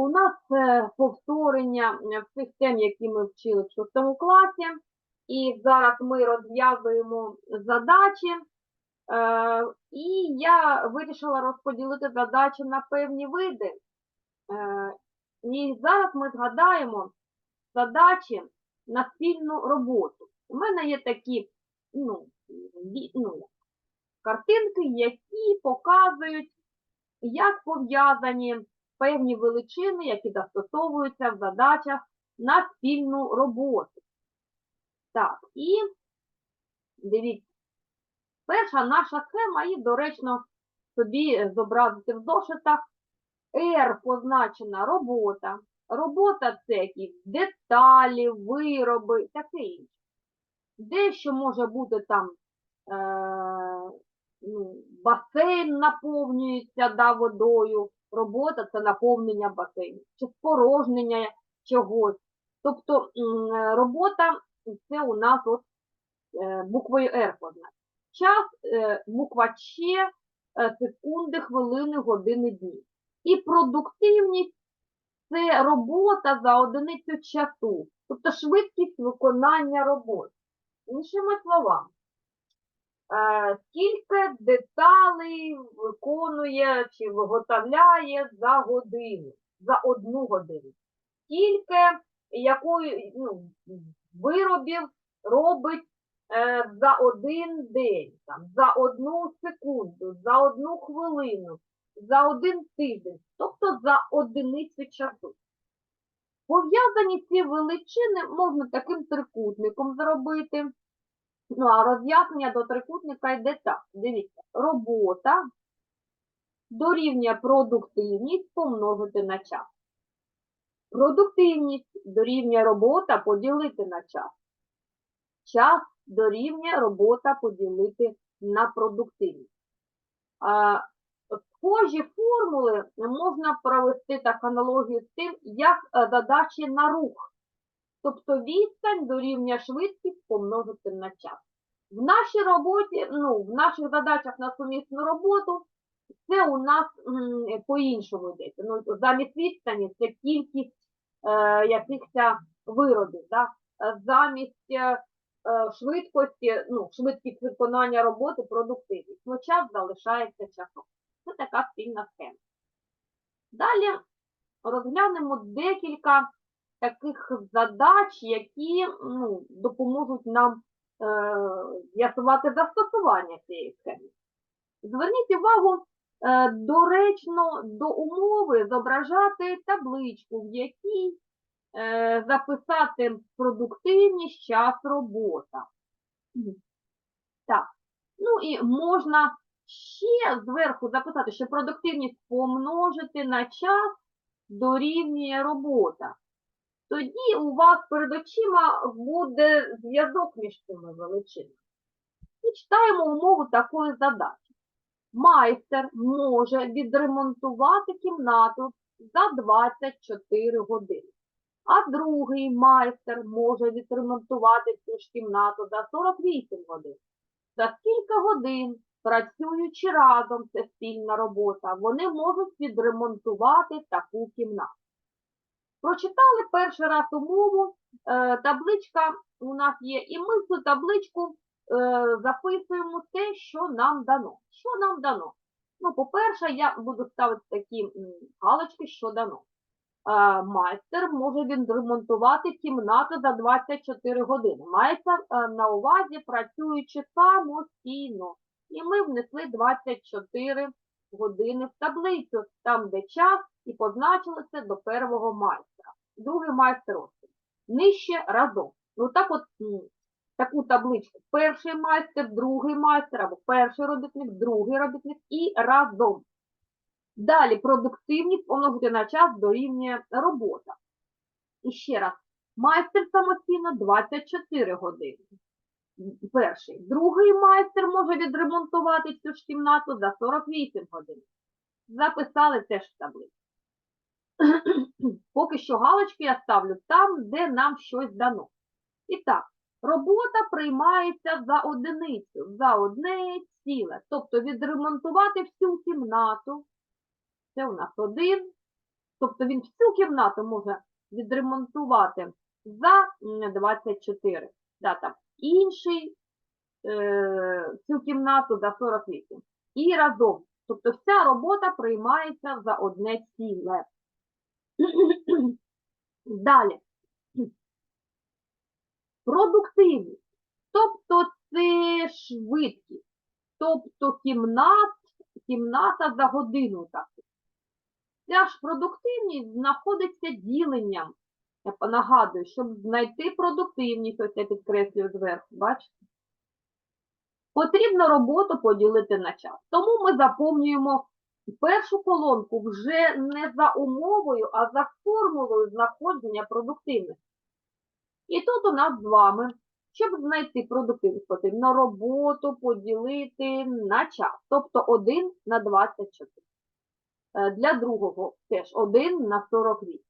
У нас е, повторення всіх тем, які ми вчили в шостому класі. І зараз ми розв'язуємо задачі. Е, І я вирішила розподілити задачі на певні види. Е, І зараз ми згадаємо задачі на спільну роботу. У мене є такі ну, ну, картинки, які показують, як пов'язані певні величини, які застосовуються в задачах на спільну роботу. Так, і дивіться, перша наша схема, і доречно собі зобразити в зошитах. R позначена робота. Робота це якісь деталі, вироби, таке інше. Дещо може бути там е, ну, басейн наповнюється да, водою, робота це наповнення басейну, чи спорожнення чогось. Тобто е, робота це у нас от е, буквою R позначена. Час, е, буква Ч, секунди, хвилини, години, дні. І продуктивність це робота за одиницю часу, тобто швидкість виконання роботи. Іншими словами, скільки деталей виконує чи виготовляє за годину, за одну годину, скільки якої ну, виробів робить е, за один день, там, за одну секунду, за одну хвилину, за один тиждень, тобто за одиницю часу. Пов'язані ці величини можна таким трикутником зробити. Ну, а роз'яснення до трикутника йде так. Дивіться, робота дорівнює продуктивність помножити на час. Продуктивність дорівнює робота поділити на час. Час дорівнює робота поділити на продуктивність. Схожі формули можна провести так аналогію з тим, як е, задачі на рух. Тобто відстань дорівнює швидкість помножити на час. В нашій роботі, ну, в наших задачах на сумісну роботу це у нас по-іншому йдеться. Ну, замість відстані це кількість е, якихось виробів. Да? Замість е, е, швидкості, ну, швидкість виконання роботи, продуктивність. Ну, час залишається часом. Це така спільна схема. Далі розглянемо декілька таких задач, які ну, допоможуть нам з'ясувати застосування цієї схеми. Зверніть увагу, е, доречно до умови зображати табличку, в якій е, записати продуктивність, час, робота. Так, ну і можна ще зверху записати, що продуктивність помножити на час дорівнює робота. Тоді у вас перед очима буде зв'язок між цими величинами. І читаємо умову такої задачі. Майстер може відремонтувати кімнату за 24 години, а другий майстер може відремонтувати цю ж кімнату за 48 годин. За скільки годин, працюючи разом, це спільна робота, вони можуть відремонтувати таку кімнату. Прочитали перший раз умову, е, табличка у нас є, і ми в цю табличку е, записуємо те, що нам дано. Що нам дано? Ну, по-перше, я буду ставити такі галочки, що дано. Е, майстер може відремонтувати кімнату за 24 години. Мається на увазі працюючи самостійно. І ми внесли 24 години в таблицю, там, де час, і позначили це до первого майстра. Другий майстер ось. Нижче разом. Ну так от таку табличку. Перший майстер, другий майстер, або перший робітник, другий робітник і разом. Далі продуктивність помножити на час дорівнює робота. І ще раз, майстер самостійно 24 години. Перший. Другий майстер може відремонтувати цю ж кімнату за 48 годин. Записали теж в таблицю. Поки що галочки я ставлю там, де нам щось дано. І так, робота приймається за одиницю, за одне ціле. Тобто відремонтувати всю кімнату. Це у нас один. Тобто він всю кімнату може відремонтувати за 24. Да, там, інший е, цю кімнату за 48. І разом. Тобто вся робота приймається за одне ціле. Далі. Продуктивність. Тобто це швидкість. Тобто кімнат, кімната за годину так. Ця ж продуктивність знаходиться діленням. Я нагадую, щоб знайти продуктивність, ось я підкреслюю зверху, бачите? Потрібно роботу поділити на час. Тому ми заповнюємо першу колонку вже не за умовою, а за формулою знаходження продуктивності. І тут у нас з вами, щоб знайти продуктивність, потрібно роботу поділити на час, тобто 1 на 24. Е, Для другого теж 1 на 48.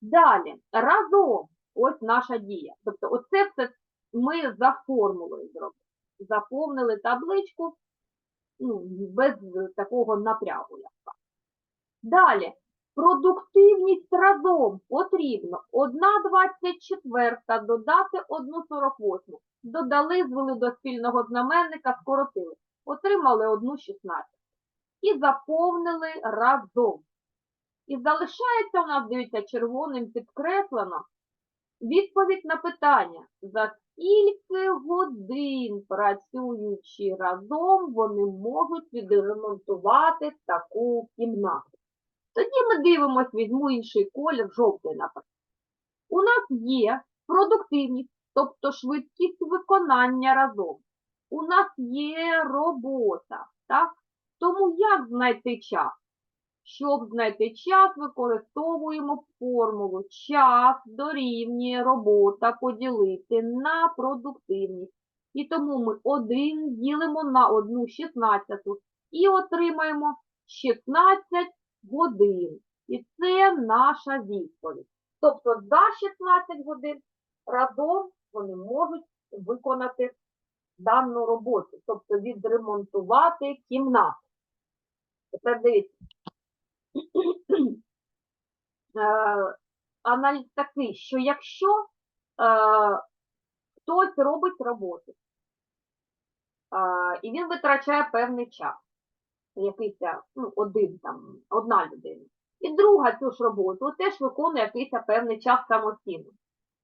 Далі, разом, ось наша дія. Тобто оце все ми за формулою зробили. Заповнили табличку ну, без такого напрягу. Як. Далі, продуктивність разом потрібно 1,24 додати 1,48. Додали, звели до спільного знаменника, скоротили. Отримали 1,16. І заповнили разом. І залишається у нас, дивіться, червоним підкреслено відповідь на питання, за скільки годин, працюючи разом, вони можуть відремонтувати таку кімнату. Тоді ми дивимося, візьму інший колір, жовтий, наприклад. У нас є продуктивність, тобто швидкість виконання разом. У нас є робота, так? Тому як знайти час? Щоб знайти час, використовуємо формулу час дорівнює робота поділити на продуктивність. І тому ми 1 ділимо на 1 шістнадцяту і отримаємо 16 годин. І це наша відповідь. Тобто за 16 годин разом вони можуть виконати дану роботу, тобто відремонтувати кімнату. Тепер дивіться. Е, аналіз такий, що якщо е, хтось робить роботу, е, і він витрачає певний час, якийсь ну, один там, одна людина, і друга цю ж роботу теж виконує якийсь певний час самостійно.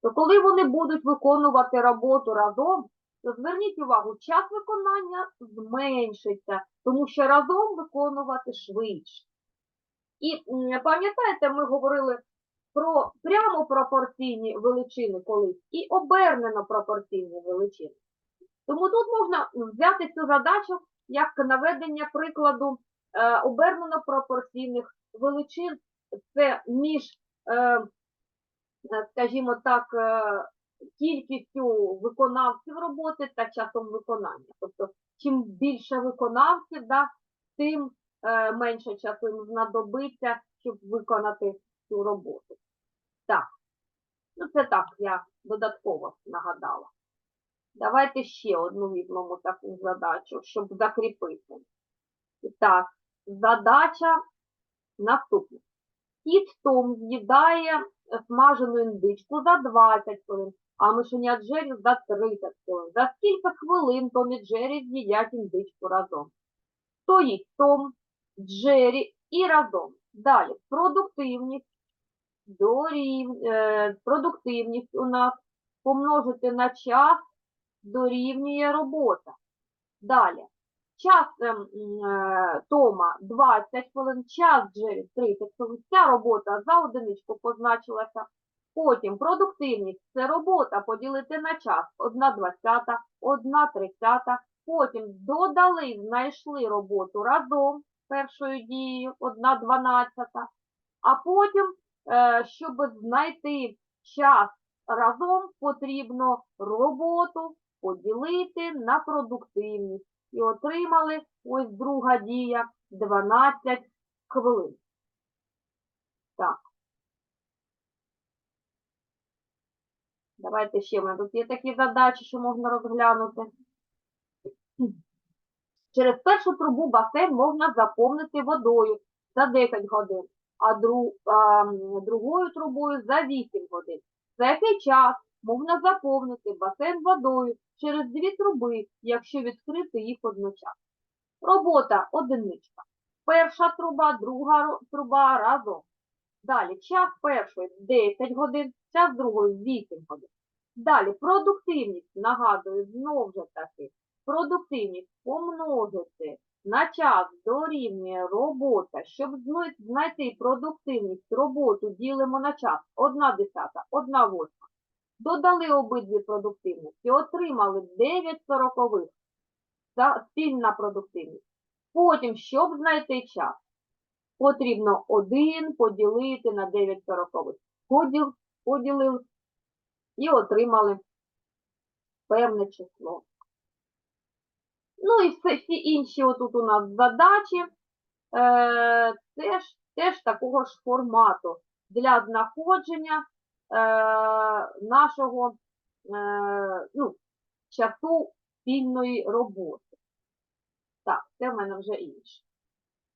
То коли вони будуть виконувати роботу разом, то зверніть увагу, час виконання зменшиться, тому що разом виконувати швидше. І пам'ятаєте, ми говорили про прямо пропорційні величини колись і обернено пропорційні величини. Тому тут можна взяти цю задачу як наведення прикладу е, обернено пропорційних величин. Це між, е, е, скажімо так, кількістю виконавців роботи та часом виконання. Тобто, чим більше виконавців, да, тим менше часу знадобиться, щоб виконати цю роботу. Так, ну це так, я додатково нагадала. Давайте ще одну візьмемо таку задачу, щоб закріпити. Так, задача наступна. Кіт Том з'їдає смажену індичку за 20 хвилин, а мишеня Джері за 30 хвилин. За скільки хвилин Том і Джері з'їдять індичку разом? Стоїть Том, Джері і разом. Далі, продуктивність. Дорів... е, продуктивність у нас помножити на час дорівнює робота. Далі. Час ем, е, Тома 20 хвилин, час Джері 30 хвилин. Ця робота за одиничку позначилася. Потім продуктивність це робота поділити на час 1 двадцята, 1 тридцята. Потім додали, знайшли роботу разом першою дією 1 дванадцята. А потім, е, щоб знайти час разом, потрібно роботу поділити на продуктивність. І отримали ось друга дія 12 хвилин. Так. Давайте ще в мене тут є такі задачі, що можна розглянути. Через першу трубу басейн можна заповнити водою за 10 годин. а, дру, а другою трубою за 8 годин. За який час можна заповнити басейн водою через дві труби, якщо відкрити їх одночасно? Робота одиничка. Перша труба, друга труба разом. Далі час першої 10 годин, час другої 8 годин. Далі продуктивність, нагадую, знову ж таки, продуктивність помножити на час дорівнює робота. Щоб знайти продуктивність роботу ділимо на час 1 десята, 1 восьма. Додали обидві продуктивності, отримали 9 сорокових. Це спільна продуктивність. Потім, щоб знайти час, потрібно 1 поділити на 9 сорокових. Поділ, поділили і отримали певне число. Ну і все, всі інші отут у нас задачі е, теж, теж такого ж формату для знаходження е, нашого е, ну, часу спільної роботи. Так, це в мене вже інше.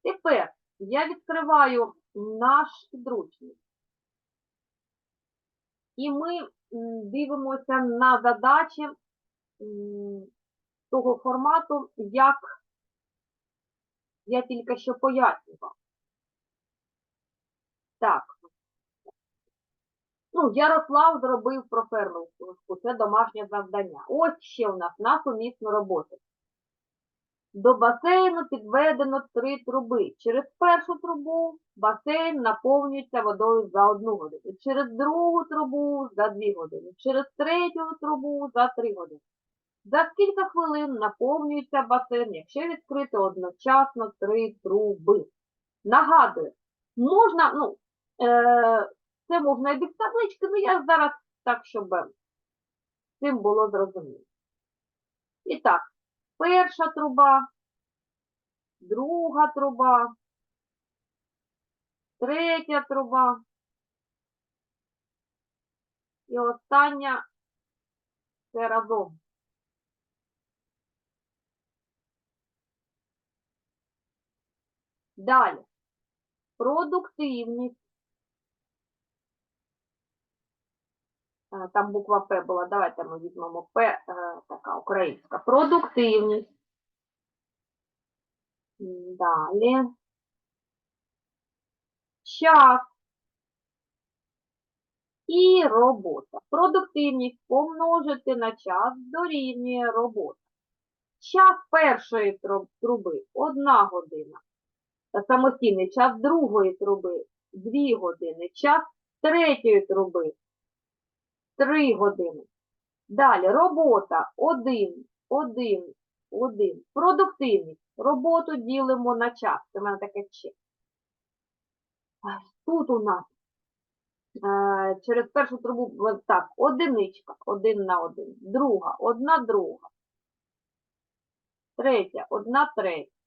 Тепер я відкриваю наш підручник. І ми дивимося на задачі того формату, як я тільки що пояснював. Так. Ну, Ярослав зробив про фермерську, це домашнє завдання. Ось ще у нас на сумісну роботу. До басейну підведено три труби. Через першу трубу басейн наповнюється водою за одну годину. Через другу трубу за дві години. Через третю трубу за три години. За скільки хвилин наповнюється басейн, якщо відкрити одночасно три труби. Нагадую, можна, ну, е, це можна і без таблички, але я зараз так, щоб цим було зрозуміло. І так, перша труба, друга труба, третя труба і остання це разом. Далі. Продуктивність. Е, Там буква П була. Давайте ми візьмемо П, е, така українська. Продуктивність. Далі. Час. І робота. Продуктивність помножити на час дорівнює робота. Час першої труби – одна година. Самостійний час другої труби – дві години. Час третьої труби – три години. Далі робота – один, один, один. Продуктивність. Роботу ділимо на час. Це в мене таке ще. Тут у нас е, через першу трубу так, одиничка, один на один. Друга, одна друга. Третя, одна третя.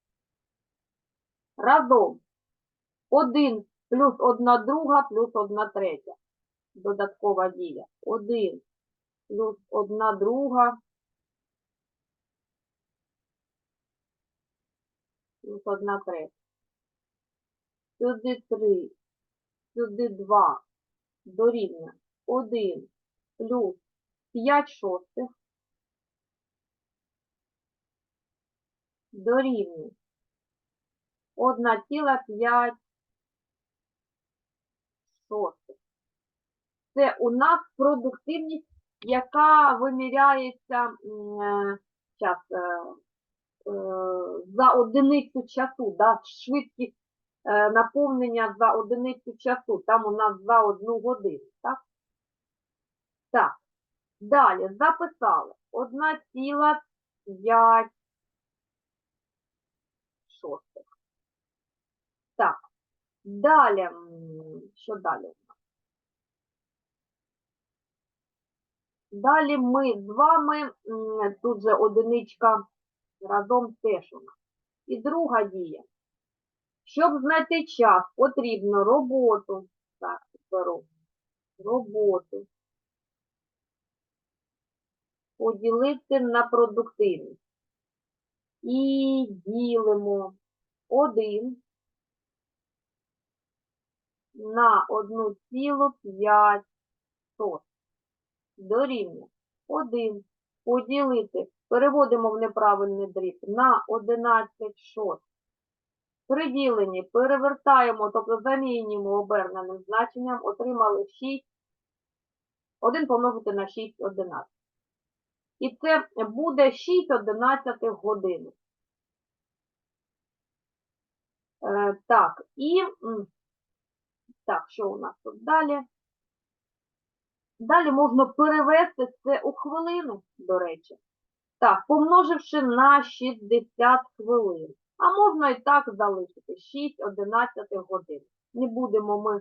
Разом. Один плюс одна друга плюс одна третя. Додаткова дія. Один плюс одна друга плюс одна третя. Сюди три, сюди два. Дорівнює. Один плюс п'ять шостих. Дорівнює. 1,5 шостих. Це у нас продуктивність, яка виміряється м, е, е, е, за одиницю часу, да, швидкість наповнення за одиницю часу. Там у нас за одну годину. Так? Так. Далі записали 1,5 шостих. Так. Далі, що далі? Далі ми з вами, тут же одиничка разом теж у нас. І друга дія. Щоб знайти час, потрібно роботу. Так, беру. Роботу. Поділити на продуктивність. І ділимо 1 на 1,5 дорівнює 1 поділити, переводимо в неправильний дріб на 11 шостих. При перевертаємо, тобто замінюємо оберненим значенням, отримали 6, 1 помножити на 6 11. І це буде 6 одинадцятих годин. Е, так, і так, що у нас тут далі? Далі можна перевести це у хвилини, до речі. Так, помноживши на 60 хвилин. А можна і так залишити 6 11 годин. Не будемо ми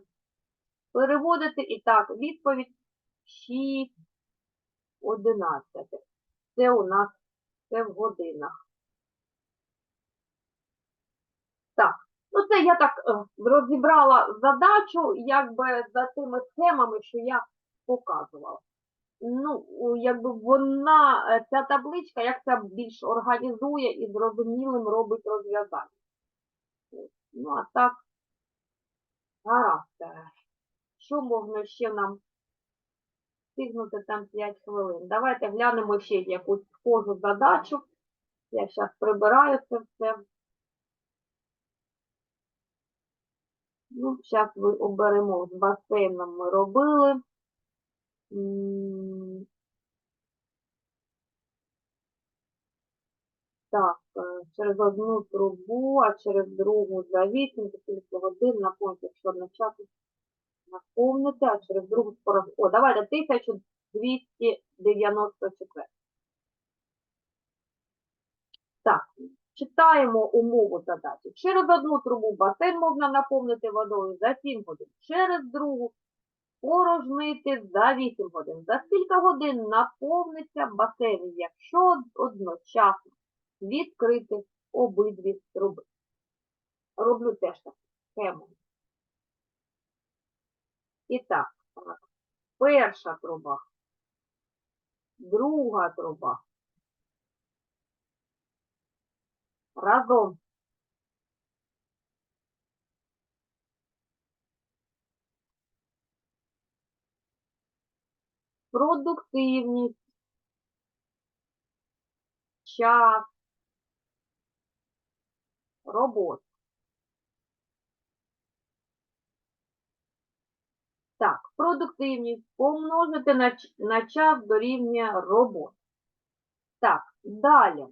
переводити. І так, відповідь 6 11. Це у нас це в годинах. Так, ну це я так е, розібрала задачу, якби за тими схемами, що я показувала. Ну, якби вона, е, ця табличка, як це більш організує і зрозумілим робить розв'язання. Ну, а так, гаразд. Е, Що можна ще нам встигнути там 5 хвилин? Давайте глянемо ще якусь схожу задачу. Я зараз прибираю це все. Ну, зараз оберемо з басейном ми робили. Так, е, через одну трубу, а через другу за 8 до кілька годин наповнити, якщо одночасно наповнити, а через другу скоро. О, давайте 1294. Так, читаємо умову задачі. Через одну трубу басейн можна наповнити водою за 7 годин, через другу порожнити за 8 годин. За скільки годин наповниться басейн, якщо одночасно відкрити обидві труби. Роблю теж так схему. І так, перша труба, друга труба. Разом. Продуктивність, час, робота. Так, продуктивність помножити на, на час дорівнює роботи. Так, далі.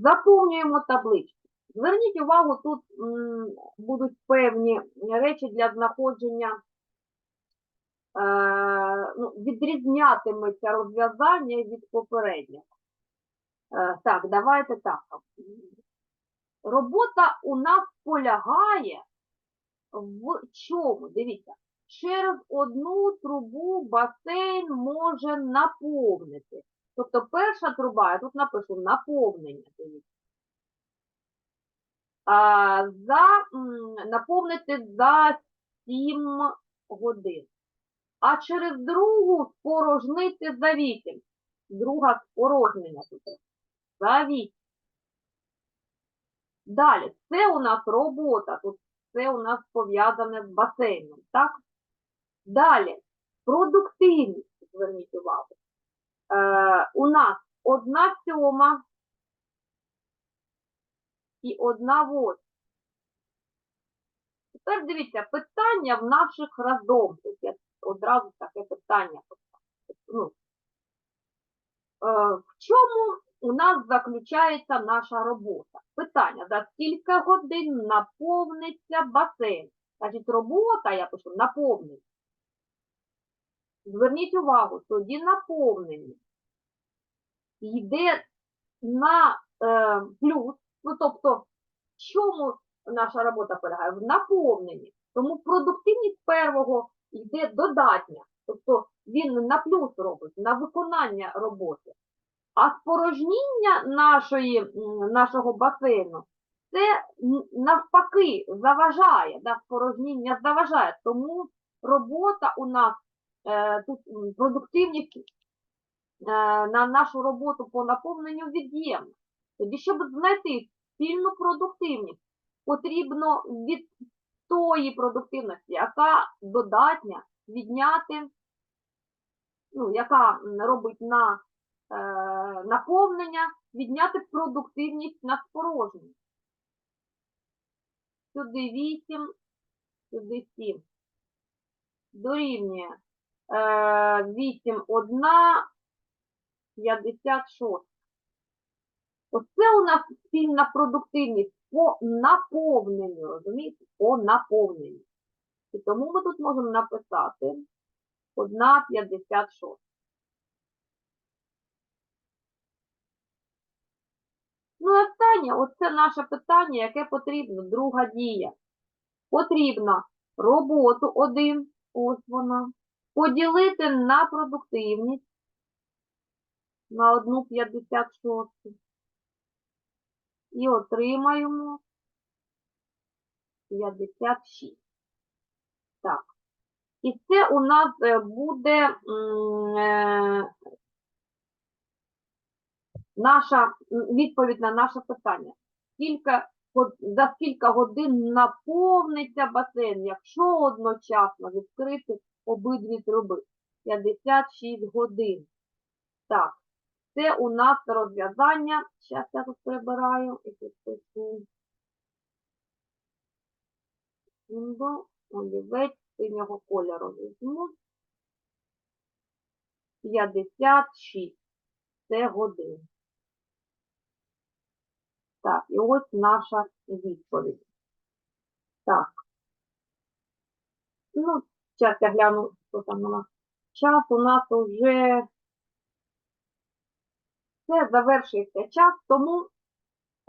Заповнюємо табличку. Зверніть увагу, тут будуть певні речі для знаходження, е, ну, відрізнятиметься розв'язання від попереднього. Е, так, давайте так. Робота у нас полягає в чому? Дивіться, через одну трубу басейн може наповнити. Тобто перша труба, я тут напишу наповнення. А, за, наповнити за 7 годин. А через другу спорожнити за 8. Друга спорожнення тут. За 8. Далі, це у нас робота, тут це у нас пов'язане з басейном, так? Далі, продуктивність, зверніть увагу. Е, у нас одна сьома і одна восьма. Тепер дивіться, питання в наших разом. Тут я одразу таке питання. Ну, е, в чому у нас заключається наша робота? Питання, за скільки годин наповниться басейн? Значить, робота, я пишу, наповнення. Зверніть увагу, тоді наповнення йде на е, плюс, ну тобто, в чому наша робота полягає? В наповненні. Тому продуктивність первого йде додатня, тобто він на плюс робить, на виконання роботи. А спорожніння нашої, нашого басейну це навпаки заважає, да, спорожніння заважає. Тому робота у нас продуктивність е, на нашу роботу по наповненню від'ємна. Тоді, щоб знайти спільну продуктивність, потрібно від, тої продуктивності, яка додатня відняти, ну, яка робить на е, наповнення, відняти продуктивність на спорожнення. Сюди 8, сюди 7. Дорівнює е, 8, 1, 56. Оце у нас спільна продуктивність по наповненню, розумієте? По наповненню. І тому ми тут можемо написати 1,56. Ну і останнє, оце наше питання, яке потрібно, друга дія. Потрібно роботу 1, ось вона, поділити на продуктивність на 1,56 і отримаємо 56. Так. І це у нас е, буде е, наша відповідь на наше питання. Скільки, за скільки годин наповниться басейн, якщо одночасно відкрити обидві труби? 56 годин. Так, це у нас розв'язання. Зараз я тут прибираю і підписую. Символ, олівець синього кольору візьму. 56. Це годин. Так, і ось наша відповідь. Так. Ну, зараз я гляну, що там у нас. Час у нас уже все, завершився час, тому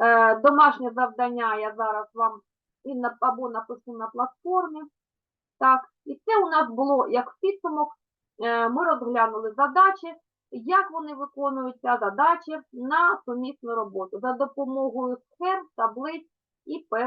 е, домашнє завдання я зараз вам і на, або напишу на платформі. Так, і це у нас було як підсумок. Е, ми розглянули задачі, як вони виконуються, задачі на сумісну роботу за допомогою схем, таблиць і певних.